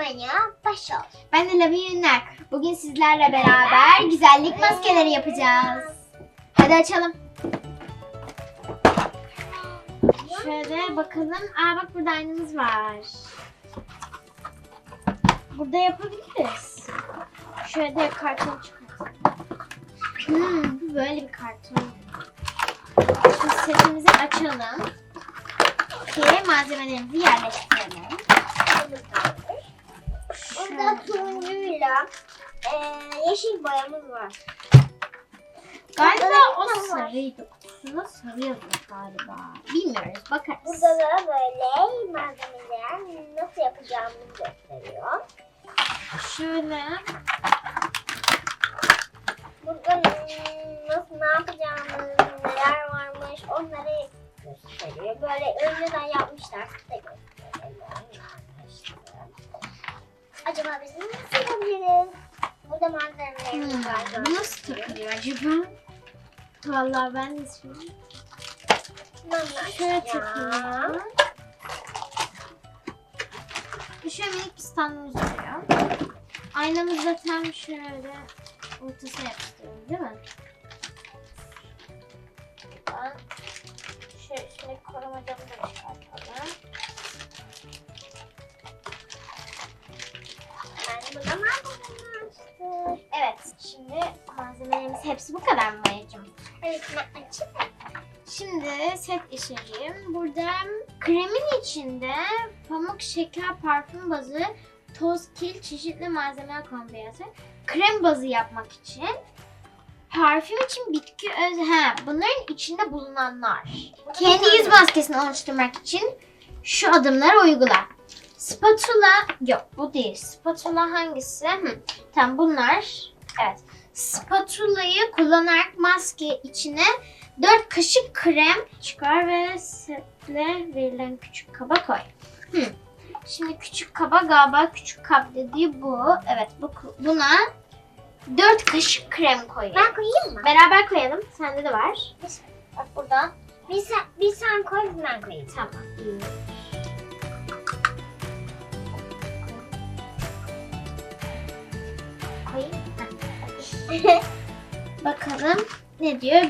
Lavanya Başol. Ben de Lavin Ünler. Bugün sizlerle beraber güzellik maskeleri yapacağız. Hadi açalım. Şöyle bakalım. Aa bak burada aynamız var. Burada yapabiliriz. Şöyle karton çıkartalım. Hmm, bu böyle bir karton. Şimdi setimizi açalım. Ki malzemelerimizi yerleştirelim. Yeşil boyamız var. Galiba o sarıydı. Kutusunda sarı yazıyor galiba. Bilmiyoruz. Bakarız. Burada da böyle malzemeler nasıl yapacağımızı gösteriyor. Şöyle. Burada nasıl ne yapacağımız, neler varmış onları gösteriyor. Böyle önceden yapmışlar. Size arkadaşlar. Acaba biz nasıl yapabiliriz? Burada malzemelerimiz Hmm, var. bu nasıl takılıyor acaba? Vallahi ben de. Bunları Şöyle takılıyor. Şöyle minik bir standımız oluyor. Aynamız da tam şöyle ortasına yapıştırıyoruz değil mi? Ben şu üstündeki korumacamı da çıkartalım. Evet. Şimdi malzemelerimiz hepsi bu kadar mı Mayacığım? Evet ben açayım. Şimdi set içeriğim. Burada kremin içinde pamuk, şeker, parfüm bazı, toz, kil, çeşitli malzemeler kombinasyonu. Krem bazı yapmak için. Parfüm için bitki öz... Ha, bunların içinde bulunanlar. Kendi yüz maskesini oluşturmak için şu adımları uygula. Spatula... Yok bu değil. Spatula hangisi? Hı. Tamam bunlar. Evet. Spatula'yı kullanarak maske içine 4 kaşık krem çıkar ve setle verilen küçük kaba koy. Hı. Şimdi küçük kaba galiba küçük kap dediği bu. Evet bu buna 4 kaşık krem koyuyor. Ben koyayım mı? Beraber koyalım. Sende de var. Bak burada. Bir sen, bir sen koy, ben koyayım. Tamam. Koyayım. Bakalım ne diyor?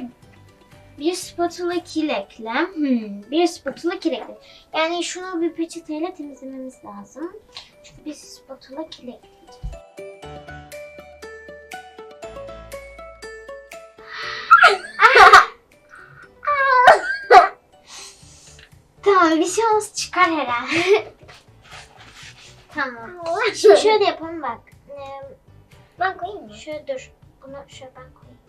Bir spatula kil ekle. Hmm, bir spatula kil ekle. Yani şunu bir peçeteyle temizlememiz lazım. Çünkü bir spatula kil ekleyeceğiz. Tamam bir şey olmaz çıkar herhalde. tamam. Şimdi şöyle yapalım bak. Ben koyayım mı? Şöyle dur. Bunu şöyle ben koyayım.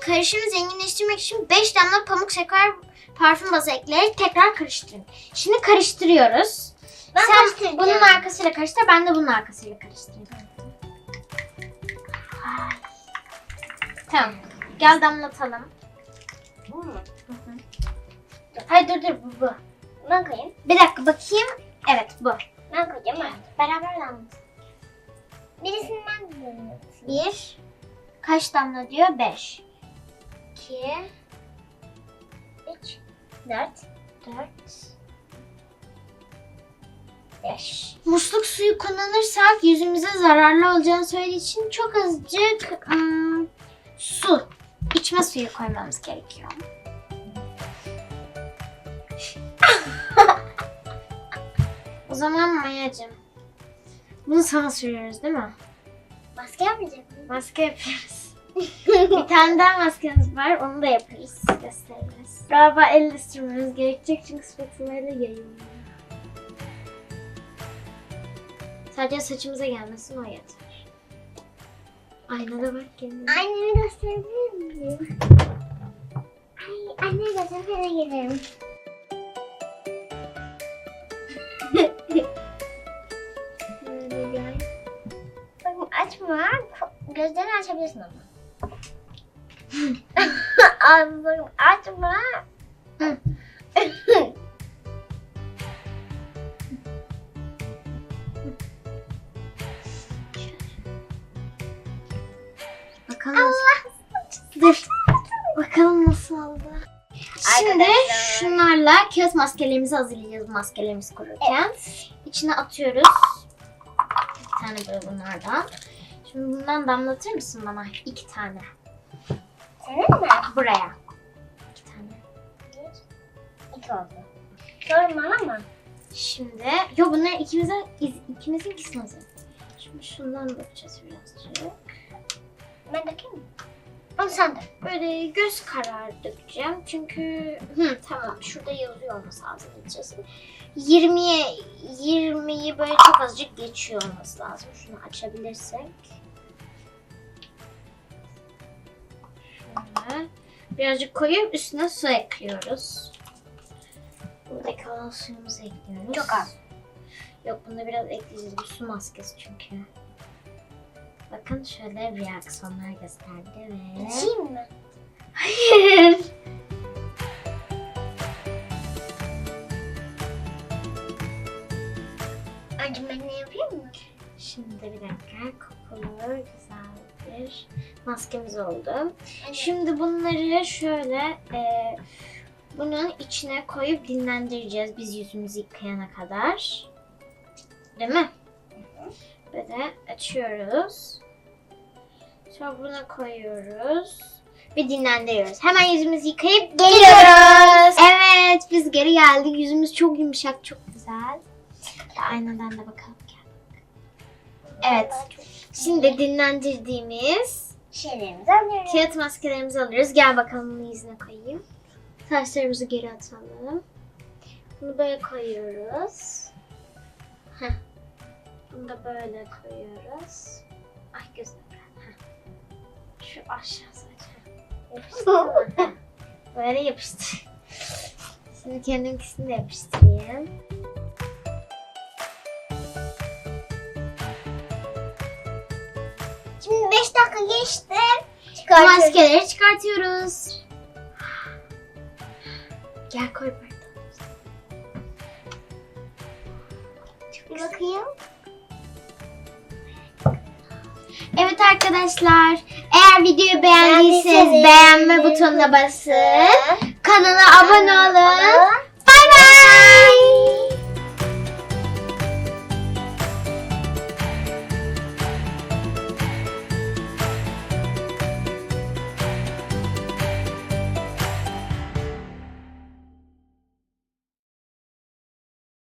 Karışımı zenginleştirmek için 5 damla pamuk şeker parfüm bazı ekleyerek tekrar karıştırın. Şimdi karıştırıyoruz. Ben Sen bunun arkasıyla karıştır, ben de bunun arkasıyla karıştırayım. Ay. Tamam. Gel damlatalım. Bu mu? Hayır dur dur bu bu. Ben koyayım. Bir dakika bakayım. Evet bu. Ben koyacağım. Evet. Beraber damlat. Birisinden dinledim. Bir. Kaç damla diyor? Beş. İki. Üç. Dört. Dört. Beş. Musluk suyu kullanırsak yüzümüze zararlı olacağını söylediği için çok azıcık ım, su, içme suyu koymamız gerekiyor. O zaman Mayacığım. Bunu sana sürüyoruz değil mi? Maske yapmayacak mıyım? Maske yapıyoruz. Bir tane daha maskemiz var. Onu da yaparız. Gösteririz. Galiba elle sürmemiz gerekecek çünkü spatula ile yayılmıyor. Sadece saçımıza gelmesin o yeter. Aynada bak kendine. Annemi gösterebilir miyim? Ay, anne göstersene gelirim. Açma. Gözlerini açabilirsin ama. Ağzını açma. Şunlarla kağıt maskelerimizi hazırlayacağız maskelerimiz kururken. İçine atıyoruz. Bir tane böyle bunlardan. Şimdi bundan damlatır mısın bana? İki tane. Senin mi? Buraya. İki tane. İki oldu. Sorma ama. Şimdi, yo bunlar ikimize, iz- ikimizin ikisini. Şimdi şundan bakacağız birazcık. Ben dökeyim mi? Onu sen dök. Böyle göz kararı dökeceğim. Çünkü hı, tamam şurada yazıyor olması lazım içerisinde. 20'ye 20'yi böyle çok azıcık geçiyor olması lazım. Şunu açabilirsek. Şöyle. Birazcık koyup üstüne su ekliyoruz. Buradaki kalan suyumuzu ekliyoruz. Çok az. Yok bunda biraz ekleyeceğiz. Bu su maskesi çünkü. Bakın şöyle reaksiyonlar gösterdi ve... İçeyim mi? Hayır. Önce ben ne yapayım mı? Şimdi bir dakika kokulu güzel bir maskemiz oldu. Şimdi bunları şöyle e, bunun içine koyup dinlendireceğiz biz yüzümüzü yıkayana kadar. Değil mi? Böyle açıyoruz. Sonra buna koyuyoruz. Ve dinlendiriyoruz. Hemen yüzümüzü yıkayıp geliyoruz. Evet biz geri geldik. Yüzümüz çok yumuşak, çok güzel. Aynadan da bakalım. Evet. Şimdi dinlendirdiğimiz Şeylerimizi alıyoruz. kağıt maskelerimizi alıyoruz. Gel bakalım bunu yüzüne koyayım. Saçlarımızı geri atalım. Bunu böyle koyuyoruz. Heh. Bunu da böyle koyuyoruz. Ay. Heh. Şu aşağı sadece. Yapıştı. Böyle yapıştı. Şimdi kendimkisini de yapıştırayım. Şimdi 5 dakika geçti. Maskeleri çıkartıyoruz. Gel koy. Bir bakayım. Evet arkadaşlar, eğer videoyu beğendiyseniz beğenme butonuna basın. Kanala abone olun.